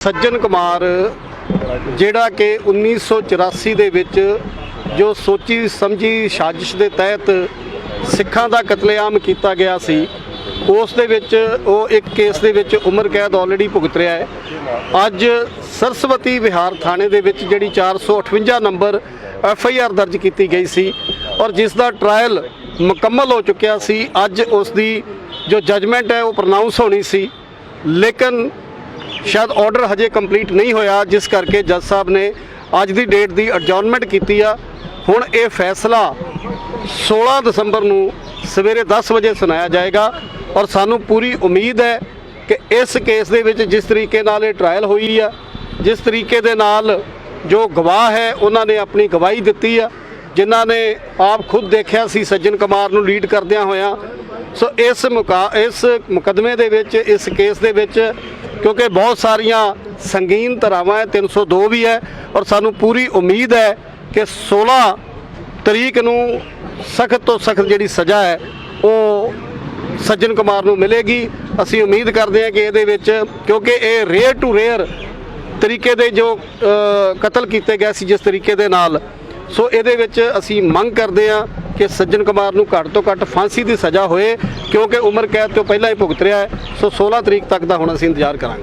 ਸੱਜਣ ਕੁਮਾਰ, ਜਿਹੜਾ ਕਿ 1984 ਦੇ ਵਿੱਚ ਜੋ ਸੋਚੀ ਸਮਝੀ ਸਾਜ਼ਿਸ਼ ਦੇ ਤਹਿਤ ਸਿੱਖਾਂ ਦਾ ਕਤਲੇਆਮ ਕੀਤਾ ਗਿਆ ਸੀ, ਉਸ ਦੇ ਵਿੱਚ ਉਹ ਇੱਕ ਕੇਸ ਦੇ ਵਿੱਚ ਉਮਰ ਕੈਦ ਆਲਰੇਡੀ ਭੁਗਤ ਰਿਹਾ ਹੈ। ਅੱਜ ਸਰਸਵਤੀ ਵਿਹਾਰ ਥਾਣੇ ਦੇ ਵਿੱਚ ਜਿਹੜੀ 458 ਨੰਬਰ ਐਫ ਆਈ ਆਰ ਦਰਜ ਕੀਤੀ ਗਈ ਸੀ ਔਰ ਜਿਸ ਦਾ ਟ੍ਰਾਇਲ ਮੁਕੰਮਲ ਹੋ ਚੁੱਕਿਆ ਸੀ, ਅੱਜ ਉਸ ਦੀ ਜੋ ਜਜਮੈਂਟ ਹੈ ਉਹ ਪ੍ਰਨਾਉਂਸ ਹੋਣੀ ਸੀ। ਲੇਕਿਨ ਸ਼ਾਇਦ ਆਰਡਰ ਹਜੇ ਕੰਪਲੀਟ ਨਹੀਂ ਹੋਇਆ, ਜਿਸ ਕਰਕੇ ਜੱਜ ਸਾਹਿਬ ਨੇ ਅੱਜ ਦੀ ਡੇਟ ਦੀ ਅਡਜੌਰਨਮੈਂਟ ਕੀਤੀ ਆ। ਹੁਣ ਇਹ ਫੈਸਲਾ 16 ਦਸੰਬਰ ਨੂੰ ਸਵੇਰੇ 10 ਵਜੇ ਸੁਣਾਇਆ ਜਾਏਗਾ ਔਰ ਸਾਨੂੰ ਪੂਰੀ ਉਮੀਦ ਹੈ ਕਿ ਇਸ ਕੇਸ ਦੇ ਵਿੱਚ ਜਿਸ ਤਰੀਕੇ ਨਾਲ ਇਹ ਟ੍ਰਾਇਲ ਹੋਈ ਆ, ਜਿਸ ਤਰੀਕੇ ਦੇ ਨਾਲ ਜੋ ਗਵਾਹ ਹੈ, ਉਹਨਾਂ ਨੇ ਆਪਣੀ ਗਵਾਹੀ ਦਿੱਤੀ ਆ। ਜਿਨ੍ਹਾਂ ਨੇ ਆਪ ਖੁਦ ਦੇਖਿਆ ਸੀ, ਸੱਜਣ ਕੁਮਾਰ ਨੂੰ ਲੀਡ ਕਰਦਿਆਂ ਹੋਇਆਂ। ਸੋ ਇਸ ਮੁਕਾ, ਇਸ ਮੁਕਦਮੇ ਦੇ ਵਿੱਚ, ਇਸ ਕੇਸ ਦੇ ਵਿੱਚ ਕਿਉਂਕਿ ਬਹੁਤ ਸਾਰੀਆਂ ਸੰਗੀਨ ਧਾਰਾਵਾਂ ਹੈ 302 ਵੀ ਹੈ ਔਰ ਸਾਨੂੰ ਪੂਰੀ ਉਮੀਦ ਹੈ ਕਿ 16 ਤਰੀਕ ਨੂੰ ਸਖਤ ਤੋਂ ਸਖਤ ਜਿਹੜੀ ਸਜ਼ਾ ਹੈ, ਉਹ ਸੱਜਣ ਕੁਮਾਰ ਨੂੰ ਮਿਲੇਗੀ। ਅਸੀਂ ਉਮੀਦ ਕਰਦੇ ਹਾਂ ਕਿ ਇਹਦੇ ਵਿੱਚ, ਕਿਉਂਕਿ ਇਹ ਰੇਅਰ ਟੂ ਰੇਅਰ ਤਰੀਕੇ ਦੇ ਜੋ ਕਤਲ ਕੀਤੇ ਗਏ ਸੀ ਜਿਸ ਤਰੀਕੇ ਦੇ ਨਾਲ। ਸੋ ਇਹਦੇ ਵਿੱਚ ਅਸੀਂ ਮੰਗ ਕਰਦੇ ਹਾਂ ਕਿ ਸੱਜਣ ਕੁਮਾਰ ਨੂੰ ਘੱਟ ਤੋਂ ਘੱਟ ਫਾਂਸੀ ਦੀ ਸਜ਼ਾ ਹੋਏ, ਕਿਉਂਕਿ ਉਮਰ ਕੈਦ ਤੋਂ ਪਹਿਲਾਂ ਹੀ ਭੁਗਤ ਰਿਹਾ ਹੈ। ਸੋ 16 ਤਰੀਕ ਤੱਕ ਦਾ ਹੁਣ ਅਸੀਂ ਇੰਤਜ਼ਾਰ ਕਰਾਂਗੇ।